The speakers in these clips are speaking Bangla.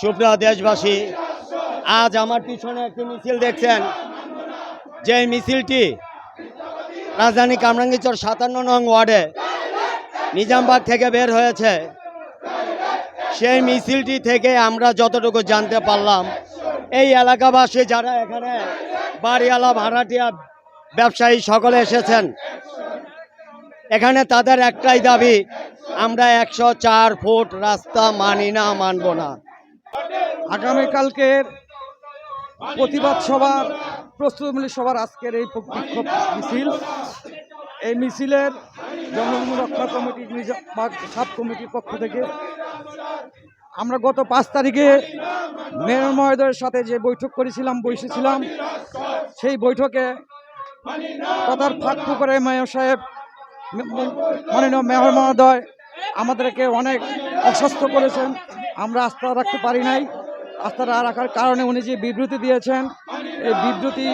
সুপ্রিয় দেশবাসী, আজ আমার পিছনে একটি মিছিল দেখছেন। যে মিছিলটি রাজধানী কামরাঙ্গিচর সাতান্ন নং ওয়ার্ডে নিজামবাগ থেকে বের হয়েছে। সেই মিছিলটি থেকে আমরা যতটুকু জানতে পারলাম, এই এলাকাবাসী যারা এখানে বাড়িওয়ালা, ভাড়াটিয়া ব্যবসায়ী সকলে এসেছেন, এখানে তাদের একটাই দাবি, আমরা একশো চার ফুট রাস্তা মানি না, মানব না। আগামীকালকের প্রতিবাদ সভার প্রস্তুতিমূলক সভার আজকের এই বিক্ষোভ মিছিল। এই মিছিলের জনগণ রক্ষা কমিটি নিজামবাগ সাব কমিটির পক্ষ থেকে আমরা গত পাঁচ তারিখে মেয়র মহোদয়ের সাথে যে বৈঠক করেছিলাম বসেছিলাম সেই বৈঠকে কথার ফাঁক করে মেয়র সাহেব, মাননীয় মেয়র মহোদয় আমাদেরকে অনেক অসুস্থ করেছেন। আমরা আস্থা রাখতে পারি নাই। আস্থা না রাখার কারণে উনি যে বিবৃতি দিয়েছেন, এই বিবৃতি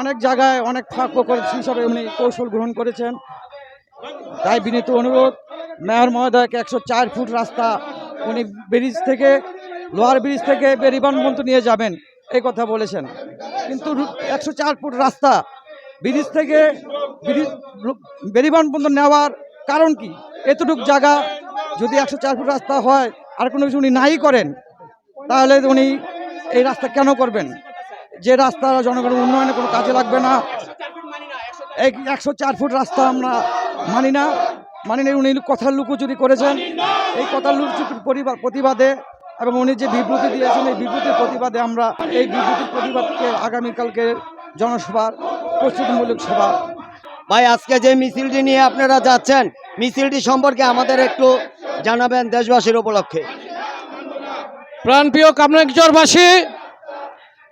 অনেক জায়গায় অনেক ফাঁক করে হিসাবে উনি কৌশল গ্রহণ করেছেন। তাই বিনীত অনুরোধ, মেয়র মহোদয়কে একশো চার ফুট রাস্তা উনি ব্রিজ থেকে লোয়ার ব্রিজ থেকে বেরিবান পর্যন্ত নিয়ে যাবেন, এই কথা বলেছেন। কিন্তু একশো চার ফুট রাস্তা ব্রিজ থেকে বেরিবান পর্যন্ত নেওয়ার কারণ কি? এতটুকু জায়গা যদি একশো চার ফুট রাস্তা হয়, আর কোনো কিছু উনি নাই করেন তাহলে উনি এই রাস্তা কেন করবেন? যে রাস্তা জনগণের উন্নয়নে কোনো কাজে লাগবে না। এক একশো চার ফুট রাস্তা আমরা মানি না। মানি না, উনি কথার লুকোচুরি করেছেন। এই কথার লুকোচুরির পরিবার প্রতিবাদে এবং উনি যে বিবৃতি দিয়েছেন, এই বিবৃতির প্রতিবাদে আমরা এই বিবৃতির প্রতিবাদকে আগামীকালকে জনসভার প্রস্তুতিমূলক সভা। ভাই, আজকে যে মিছিলটি নিয়ে আপনারা যাচ্ছেন, মিছিলটি সম্পর্কে আমাদের একটু জানাবেন দেশবাসীর উপলক্ষে। প্রাণপ্রিয় কামরাঙ্গীচরবাসী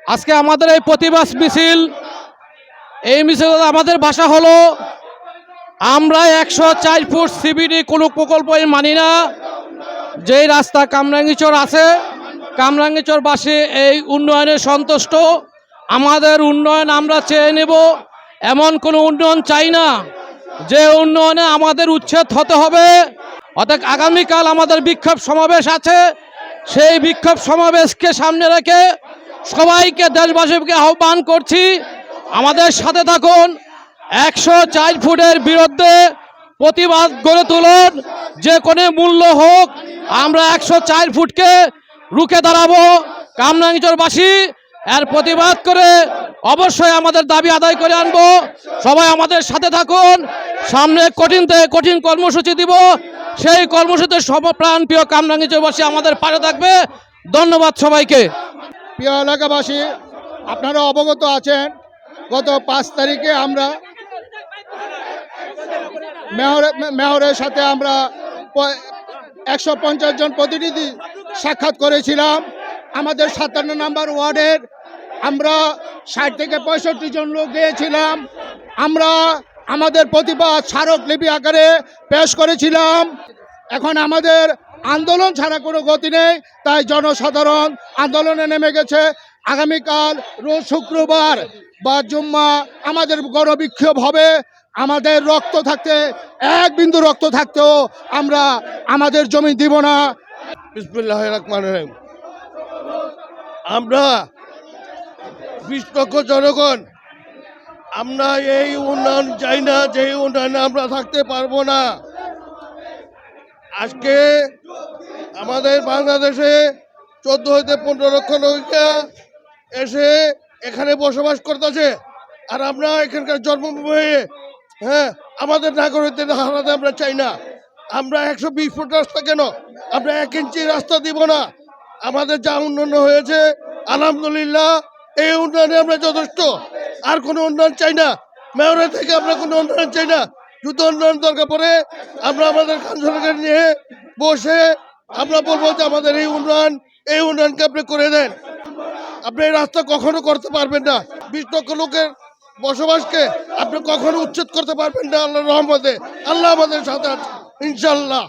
আজকে আমাদের এই প্রতিবাদ মিছিল, এই মিছিল আমাদের ভাষা হলো, আমরা একশো চার ফুট সিবিডি কোনো প্রকল্পই মানি না। যেই রাস্তা কামরাঙ্গীচর আছে কামরাঙ্গীচরবাসী এই উন্নয়নে সন্তুষ্ট। আমাদের উন্নয়ন আমরা চেয়ে নেব, এমন কোনো উন্নয়ন চাই না। যে উন্নয়নে আমাদের উচ্ছেদ হতে হবে অর্থাৎ আগামীকাল আমাদের বিক্ষোভ সমাবেশ আছে। সেই বিক্ষোভ সমাবেশকে সামনে রেখে সবাইকে দেশবাসীকে আহ্বান করছি, আমাদের সাথে থাকুন, একশো চার ফুটের বিরুদ্ধে প্রতিবাদ গড়ে তুলুন, যে কোনো মূল্য হোক, আমরা একশো চার ফুটকে রুখে দাঁড়াবো। কামরাঙ্গিচরবাসী, এর প্রতিবাদ করে অবশ্যই আমাদের দাবি আদায় করে আনব। সবাই আমাদের সাথে থাকুন, সামনে কঠিন থেকে কঠিন কর্মসূচি দিব। সেই কর্মসূচিতে সবপ্রাণ প্রিয় কামরাঙ্গিচরবাসী আমাদের পাশে থাকবে। ধন্যবাদ সবাইকে। প্রিয় এলাকাবাসী, আপনারা অবগত আছেন, গত পাঁচ তারিখে আমরা মেয়রের সাথে আমরা একশো পঞ্চাশ জন প্রতিনিধি সাক্ষাৎ করেছিলাম। আমাদের সাতান্ন নম্বর ওয়ার্ডের আমরা ষাট থেকে পঁয়ষট্টি জন লোক গিয়েছিলাম। আমরা আমাদের প্রতিবাদ স্মারকলিপি আকারে পেশ করেছিলাম। এখন আমাদের আন্দোলন ছাড়া কোনো গতি নেই, তাই জনসাধারণ আন্দোলনে নেমে গেছে। আগামীকাল রোজ শুক্রবার বা জুম্মা আমাদের গণবিক্ষোভ হবে। আমাদের রক্ত থাকতে, এক বিন্দু রক্ত থাকতেও আমরা আমাদের জমি দিব না। আমরা বিশ লক্ষ জনগণ আমরা এই উন্নয়ন চাই না, যে উন্নয়নে আমরা থাকতে পারব না। আজকে আমাদের বাংলাদেশে চোদ্দ হইতে পনেরো লক্ষ লোকা এসে এখানে বসবাস করতেছে। আর আমরা এখানকার জন্মভূমি হ্যাঁ আমাদের নাগরিকদের হারাতে আমরা চাই না। আমরা একশো বিশ ফুট রাস্তা কেন? আমরা এক ইঞ্চি রাস্তা দিব না। আমাদের যা উন্নয়ন হয়েছে, আলহামদুলিল্লাহ, এই উন্নয়নে আমরা যথেষ্ট। আর কোনো উন্নয়ন চাই না। মেয়রের থেকে আমরা কোনো উন্নয়ন চাই না। যদি উন্নয়ন দরকার পড়ে, আমরা আমাদের কাউন্সিলরকে নিয়ে বসে আমরা বলব যে আমাদের এই উন্নয়ন, এই উন্নয়নকে আপনি করে দেন। আপনি এই রাস্তা কখনো করতে পারবেন না। বিশ লক্ষ লোকের বসবাসকে আপনি কখনো উচ্ছেদ করতে পারবেন না আল্লাহ রহমতে। আল্লাহ আমাদের সাথে ইনশাল্লাহ